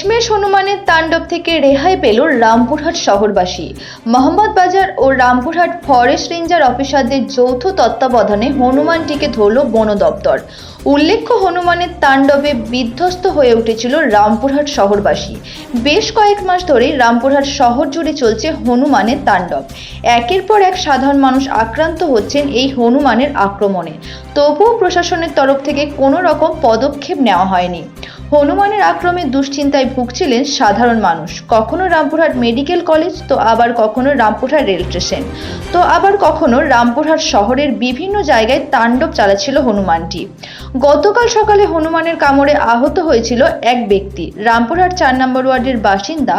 শেষমেশ হনুমানের তাণ্ডব থেকে রেহাই পেল রামপুরহাট শহরবাসী। মোহাম্মদ বাজার ও রামপুরহাট ফরেস্ট রেঞ্জার অফিসারদের যৌথ তত্ত্বাবধানে হনুমানটিকে ধরল বন দপ্তর। উল্লেখ্য, হনুমানের তাণ্ডবে বিধ্বস্ত হয়ে উঠেছিল রামপুরহাট শহরবাসী। বেশ কয়েক মাস ধরেই রামপুরহাট শহর জুড়ে চলছে হনুমানের তাণ্ডব। একের পর এক সাধারণ মানুষ আক্রান্ত হচ্ছেন এই হনুমানের আক্রমণে। তবুও প্রশাসনের তরফ থেকে কোনো রকম পদক্ষেপ নেওয়া হয়নি। হনুমানের আক্রমে দুশ্চিন্তায় ভুগছিলেন সাধারণ মানুষ। কখনো রামপুরহাট মেডিকেল কলেজ, তো আবার কখনো রামপুরহাট রেল স্টেশন। তো আবার কখনো রামপুরহাট শহরের বিভিন্ন জায়গায় তাণ্ডব চালাচ্ছিল হনুমানটি। গতকাল সকালে হনুমানের কামড়ে আহত হয়েছিল এক ব্যক্তি। রামপুরহাট চার নম্বর ওয়ার্ডের বাসিন্দা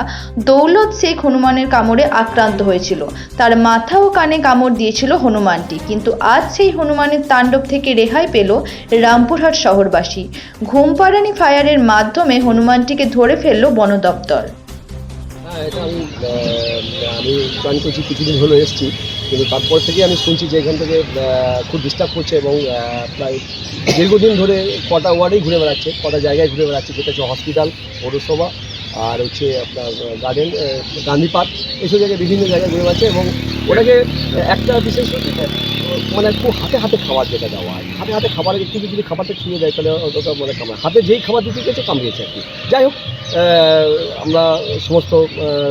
দৌলত শেখ হনুমানের কামড়ে আক্রান্ত হয়েছিল। তার মাথা ও কানে কামড় দিয়েছিল হনুমানটি, কিন্তু আজ সেই হনুমানের তাণ্ডব থেকে রেহাই পেল রামপুরহাট শহরবাসী। ঘুমপাড়ানি ফায়ারের মাধ্যমে হনুমানটিকে ধরে ফেলল বন দপ্তর। হ্যাঁ আমি আমি জয়েন করছি, কিছুদিন হলো এসেছি। কিন্তু তারপর থেকে আমি শুনছি যে এখান থেকে খুব ডিস্টার্ব করছে এবং প্রায় দীর্ঘদিন ধরে কটা ওয়ার্ডেই ঘুরে বেড়াচ্ছে, কটা জায়গায় ঘুরে বেড়াচ্ছে। যেটা হচ্ছে হসপিটাল পৌরসভা, আর হচ্ছে আপনার গার্ডেন গান্ধী পার্ক এইসব জায়গায় বিভিন্ন জায়গায় ঘুরে বেড়াচ্ছে এবং ওটাকে একটা বিশেষ মানে খুব হাতে হাতে খাবার যেটা দেওয়া হয়, হাতে হাতে খাবার একটু যদি খাবারটা ছুঁয়ে দেয় তাহলে ওটা মানে খাবার হাতে যেই খাবার দিতে গেছে, কামড়িয়েছে আর কি। যাই হোক আমরা সমস্ত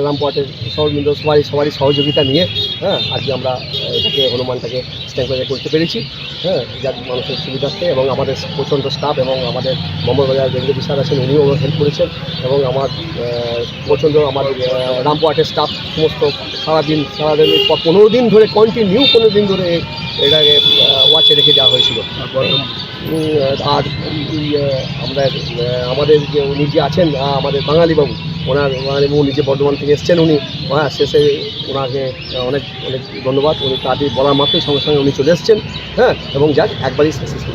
রামপুরহাটের সহবৃন্দ সবারই সবারই সহযোগিতা নিয়ে হ্যাঁ আজকে আমরা এটাকে, হনুমানটাকে স্ট্যাম্পারে করতে পেরেছি হ্যাঁ যার মানুষের সুবিধার্থে এবং আমাদের প্রচণ্ড স্টাফ এবং আমাদের মমবাজার রেঞ্জে স্যার আছেন, উনিও হেল্প করেছেন এবং আমার প্রচণ্ড আমার রামপুরহাটের স্টাফ সমস্ত সারাদিন সারাদিন পনেরো দিন ধরে কন্টিনিউ পনেরো দিন ধরে এটাকে ওয়াচে রেখে দেওয়া হয়েছিল। তারপর? আর আমরা আমাদের যে উনি যে আছেন আমাদের বাঙালিবাবু ওনার বাঙালি বাবু নিজে বর্ধমান থেকে এসছেন উনি। হ্যাঁ শেষে ওনাকে অনেক অনেক ধন্যবাদ। উনি তাদের বলার মাত্রই সঙ্গে সঙ্গে উনি চলে এসছেন। হ্যাঁ এবং যাক একবারই সাকসেসফুল